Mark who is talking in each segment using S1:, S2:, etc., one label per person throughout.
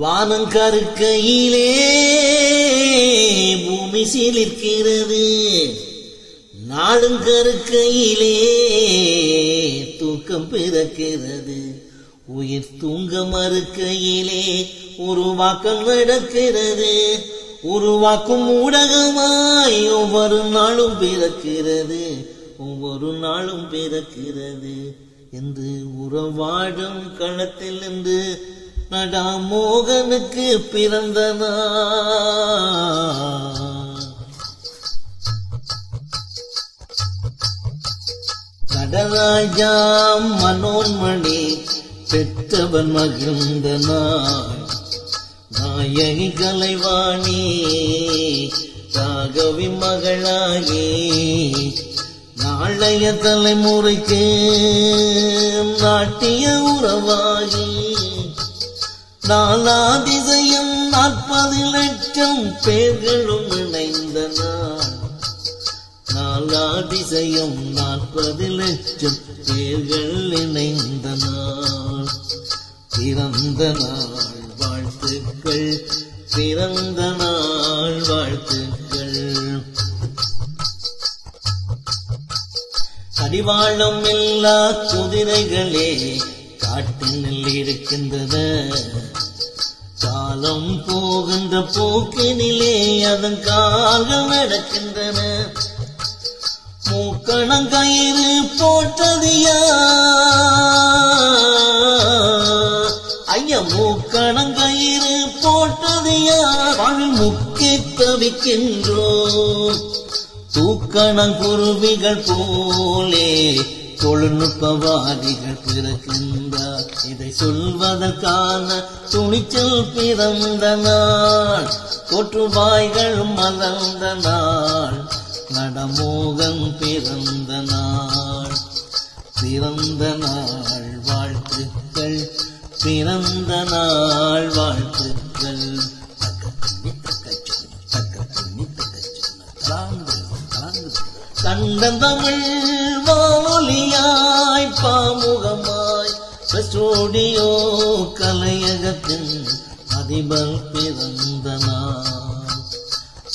S1: வானங்கருக்கையிலே பூமி சிலிர்க்கிறது. நாளுங்கருக்கையிலே தூக்கம் பிறக்கிறது. உயிர் தூங்க மறுக்கையிலே உருவாக்கம் நடக்கிறது. உருவாக்கும் ஊடகமாய் ஒவ்வொரு நாளும் பிறக்கிறது. ஒவ்வொரு நாளும் பிறக்கிறது. என்று உறவாடும் களத்தில் என்று நடாமோகனுக்கு பிறந்த நாள். நடராஜா மனோன்மணி பெற்றவன் மகிழ்ந்த நாள். நாயகி கலைவாணி ராகவி மகளாகி நாளைய தலைமுறைக்கு நாட்டிய உறவா நாலாதிசயம் நாற்பது லட்சம் பேர்களும் இணைந்த நாள் நாலாதிசயம் நாற்பது லட்சம் பேர்கள் இணைந்த நாள் பிறந்த நாள் வாழ்த்துக்கள் பிறந்த நாள் வாழ்த்துக்கள். கடிவாளம் எல்லா குதிரைகளே காட்டினில் இருக்கின்றன காலம் போகின்ற போக்கினிலே அதன் கால்கள் நடக்கின்றன. மூக்கணம் கயிறு போட்டதியா ஐயா மூக்கணம் கயிறு போட்டதியா வாழ் முக்கி தவிக்கின்றோம். தூக்கணம் குருவிகள் போலே தொழில்நுட்பவாதிகள் பிறக்கின்றார். இதை சொல்வதற்கான துணிச்சல் பிறந்த நாள். தொற்றுவாய்கள் மலர்ந்த நாள். நடமோகன் பிறந்த நாள். பிறந்த நாள் வாழ்த்துக்கள். பிறந்த நாள் வாழ்த்துக்கள். கண்ட தமிழ் வாலியாய் பாமுகமாய் ஸ்டூடியோ கலையகத்தின் அதிபர் பிறந்த நாள்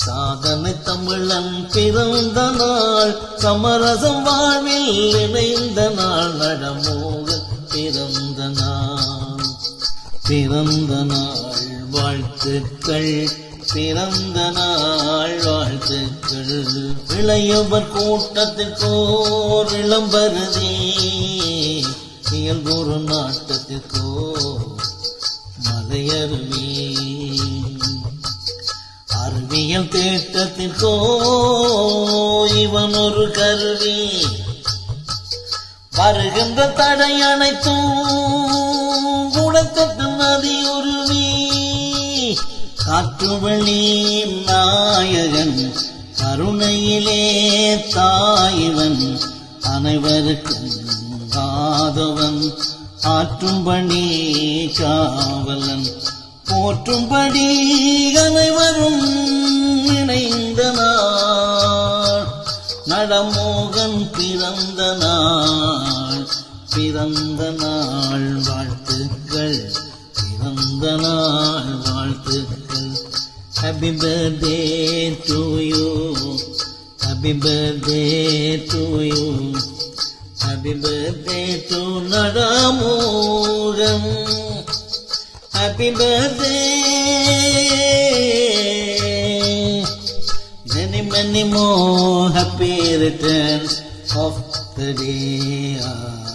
S1: சாதனை தமிழன் பிறந்த நாள் சமரசம் வாழ்வில் இணைந்த நாள் நடமோக பிறந்த நாள் பிறந்த நாள் வாழ்த்துக்கள். பிறந்த நாள் வாழ்த்துக்கள். இளையவர் கூட்டத்திற்கோர் இளம்பருதி இயல்பொரு நாட்டத்திற்கோ மலையருமே. அறிவியல் தேட்டத்திற்கோ இவன் ஒரு கருவி. வருகின்ற தடை அனைத்தும் குடத்தட்டு நதி காத்துவழி நாயகன் கருணையிலே தாயவன் அனைவருக்கும் காதவன் ஆற்றும்படி காவலன் போற்றும்படி அனைவரும் இணைந்த நாள். நடமோகன் பிறந்த நாள் பிறந்த நாள் வாழ்த்துக்கள். Happy birthday to you. Happy birthday to you. Happy birthday to Naramugam. Happy birthday. Many, many more happy returns of the day.